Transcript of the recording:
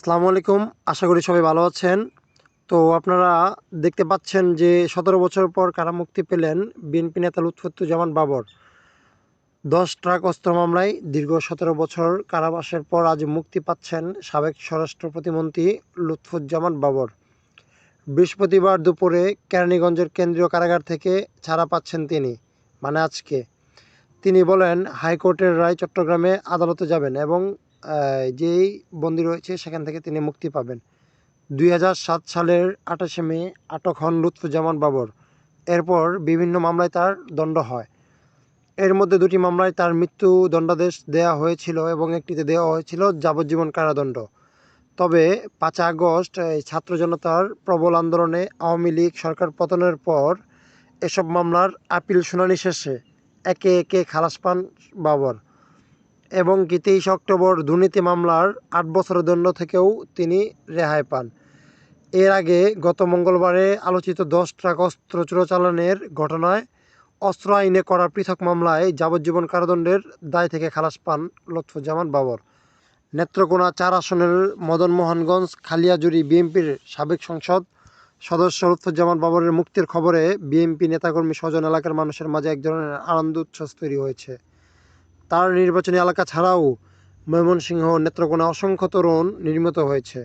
আসসালামু আলাইকুম। আশা করি সবাই ভালো আছেন। তো আপনারা দেখতে পাচ্ছেন যে সতেরো বছর পর কারা মুক্তি পেলেন বিএনপি নেতা লুৎফুজ্জামান বাবর। দশ ট্রাক অস্ত্র মামলায় দীর্ঘ সতেরো বছর কারাবাসের পর আজ মুক্তি পাচ্ছেন সাবেক স্বরাষ্ট্র প্রতিমন্ত্রী লুৎফুজ্জামান বাবর। বৃহস্পতিবার দুপুরে কেরানীগঞ্জের কেন্দ্রীয় কারাগার থেকে ছাড়া পাচ্ছেন তিনি মানে আজকে। তিনি বলেন, হাইকোর্টের রায় চট্টগ্রামে আদালতে যাবেন এবং যেই বন্দী রয়েছে, সেখান থেকে তিনি মুক্তি পাবেন। দুই সালের আঠাশে মে আটক হন লুৎফুজ্জামান বাবর। এরপর বিভিন্ন মামলায় তার দণ্ড হয়। এর মধ্যে দুটি মামলায় তার মৃত্যু দণ্ডাদেশ দেওয়া হয়েছিল এবং একটিতে দেওয়া হয়েছিল যাবজ্জীবন কারাদণ্ড। তবে পাঁচ আগস্ট ছাত্র জনতার প্রবল আন্দোলনে আওয়ামী লীগ সরকার পতনের পর এসব মামলার আপিল শুনানি শেষে একে একে খালাস পান বাবর। এবং কি তেইশ অক্টোবর দুর্নীতি মামলার আট বছরের দণ্ড থেকেও তিনি রেহাই পান। এর আগে গত মঙ্গলবারে আলোচিত দশ ট্রাক অস্ত্র চোরাচালানের ঘটনায় অস্ত্র আইনে করা পৃথক মামলায় যাবজ্জীবন কারাদণ্ডের দায় থেকে খালাস পান লৎফুজ্জামান বাবর। নেত্রকোনা চার আসনের মদন মোহনগঞ্জ খালিয়াজুরি বিএনপির সাবেক সংসদ সদস্য লৎফুজ্জামান বাবরের মুক্তির খবরে বিএনপি নেতাকর্মী স্বজন এলাকার মানুষের মাঝে এক ধরনের আনন্দ উচ্ছ্বাস তৈরি হয়েছে। তার নির্বাচনী এলাকা ছাড়াও ময়মনসিংহ নেত্রকোনা অসংখ্য তরুণ নির্মিত হয়েছে।